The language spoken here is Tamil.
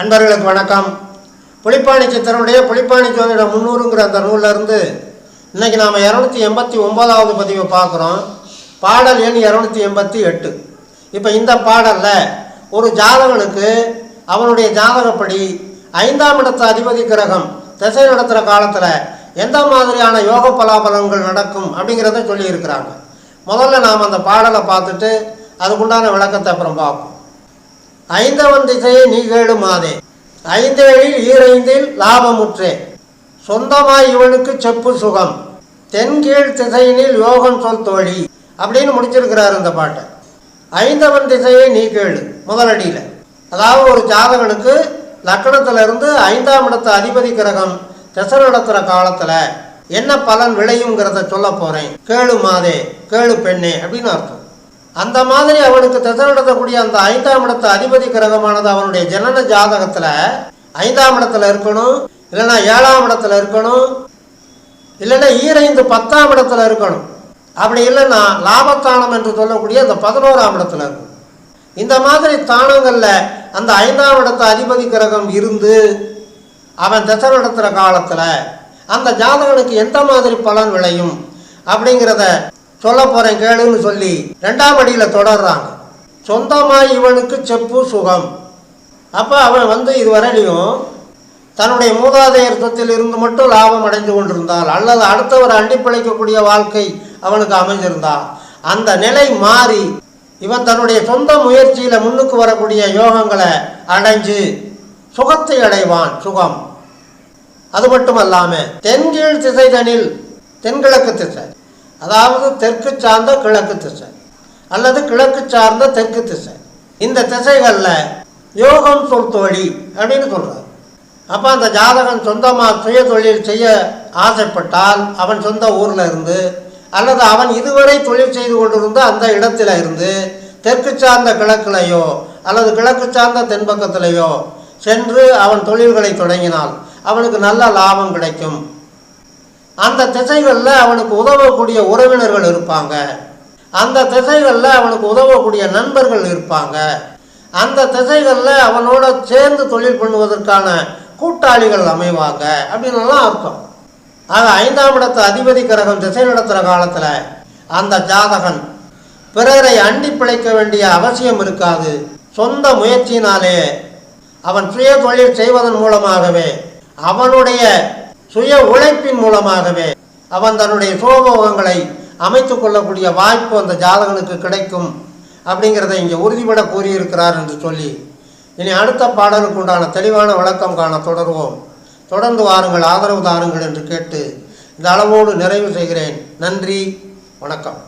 அன்பர்களுக்கு வணக்கம். புளிப்பாணி சித்தருடைய புளிப்பாணி ஜோதிட முன்னூறுங்கிற அந்த நூலிருந்து இன்றைக்கி நாம் இரநூத்தி எண்பத்தி ஒம்பதாவது பதிவை பார்க்குறோம். பாடல் எண் இரநூத்தி எண்பத்தி எட்டு. இப்போ இந்த பாடலில் ஒரு ஜாதகனுக்கு அவனுடைய ஜாதகப்படி ஐந்தாம் இடத்து அதிபதி கிரகம் திசை நடத்துகிற காலத்தில் எந்த மாதிரியான யோக பலாபலங்கள் நடக்கும் அப்படிங்கிறத சொல்லியிருக்கிறாங்க. முதல்ல நாம் அந்த பாடலை பார்த்துட்டு அதுக்குண்டான விளக்கத்தை அப்புறம் பார்ப்போம். ஐந்தவன் திசையை நீ கேடு மாதே ஐந்தேழில் ஈரைந்தில் லாபமுற்றே. சொந்தமாய் இவனுக்கு செப்பு சுகம். தென்கீழ் திசையினில் யோகம் சொல் தோழி. அப்படின்னு முடிச்சிருக்கிறார் இந்த பாட்டை. ஐந்தவன் திசையை நீ கேளு முதலடியில். அதாவது ஒரு ஜாதகனுக்கு லக்கணத்திலிருந்து ஐந்தாம் இடத்து அதிபதி கிரகம் திசை நடத்துகிற காலத்தில் என்ன பலன் விளையுங்கிறத சொல்ல போகிறேன் கேளு மாதே கேளு பெண்ணே அப்படின்னு அர்த்தம். அந்த மாதிரி அவனுக்கு திசை நடத்தக்கூடிய அந்த ஐந்தாம் இடத்து அதிபதி கிரகமானது அவனுடைய ஜனன ஜாதகத்தில் ஐந்தாம் இடத்துல இருக்கணும் இல்லைன்னா ஏழாம் இடத்துல இருக்கணும் இல்லைன்னா ஈரைந்து பத்தாம் இடத்துல இருக்கணும். அப்படி இல்லைன்னா லாபத்தானம் என்று சொல்லக்கூடிய அந்த பதினோராம் இடத்துல இருக்கும் இந்த மாதிரி தானங்களில் அந்த ஐந்தாம் இடத்து அதிபதி கிரகம் இருந்து அவன் திசை நடத்துகிற காலத்தில் அந்த ஜாதகனுக்கு எந்த மாதிரி பலன் விளையும் அப்படிங்கிறத சொல்ல போகிறேன் கேளுன்னு சொல்லி ரெண்டாம் அடியில் தொடர்றாங்க. சொந்தமாக இவனுக்கு செப்பு சுகம். அப்போ அவன் வந்து இதுவரையிலையும் தன்னுடைய மூதாதையர் சொத்தில் இருந்து மட்டும் லாபம் அடைந்து கொண்டிருந்தால் அல்லது அடுத்தவர் அண்டிப்பிழைக்கக்கூடிய வாழ்க்கை அவனுக்கு அமைஞ்சிருந்தால் அந்த நிலை மாறி இவன் தன்னுடைய சொந்த முயற்சியில் முன்னுக்கு வரக்கூடிய யோகங்களை அடைஞ்சு சுகத்தை அடைவான் சுகம். அது மட்டும் அல்லாமல் தென்கீழ் திசைதனில் தென்கிழக்கு திசை. அதாவது தெற்கு சார்ந்த கிழக்கு திசை அல்லது கிழக்கு சார்ந்த தெற்கு திசை. இந்த திசைகளில் யோகம் சொல்தொழி அப்படின்னு சொல்கிறார் அப்போ அந்த ஜாதகன் சொந்தமாக சுய தொழில் செய்ய ஆசைப்பட்டால் அவன் சொந்த ஊரில் இருந்து அல்லது அவன் இதுவரை தொழில் செய்து கொண்டிருந்த அந்த இடத்துல இருந்து தெற்கு சார்ந்த கிழக்குலையோ அல்லது கிழக்கு சார்ந்த தென்பக்கத்திலேயோ சென்று அவன் தொழில்களை தொடங்கினால் அவனுக்கு நல்ல லாபம் கிடைக்கும். அந்த திசைகளில் அவனுக்கு உதவக்கூடிய உறவினர்கள் இருப்பாங்க. அந்த திசைகளில் அவனுக்கு உதவக்கூடிய நண்பர்கள் இருப்பாங்க. அந்த திசைகளில் அவனோட சேர்ந்து தொழில் பண்ணுவதற்கான கூட்டாளிகள் அமைவாங்க அப்படின்னுலாம் அர்த்தம். ஆக ஐந்தாம் இடத்து அதிபதி கிரகம் திசை நடத்துகிற காலத்தில் அந்த ஜாதகன் பிறரை அண்டி பிழைக்க வேண்டிய அவசியம் இருக்காது. சொந்த முயற்சியினாலே அவன் சுய தொழில் செய்வதன் மூலமாகவே அவனுடைய சுய உழைப்பின் மூலமாகவே அவன் தன்னுடைய சுகபோகங்களை அமைத்து கொள்ளக்கூடிய வாய்ப்பு அந்த ஜாதகனுக்கு கிடைக்கும் அப்படிங்கிறத இங்கே உறுதிபட கூறியிருக்கிறார் என்று சொல்லி இனி அடுத்த பாடலுக்கு உண்டான தெளிவான விளக்கம் காண தொடர்வோம். தொடர்ந்து வாருங்கள் ஆதரவு தாருங்கள் என்று கேட்டு இந்த அளவோடு நிறைவு செய்கிறேன். நன்றி வணக்கம்.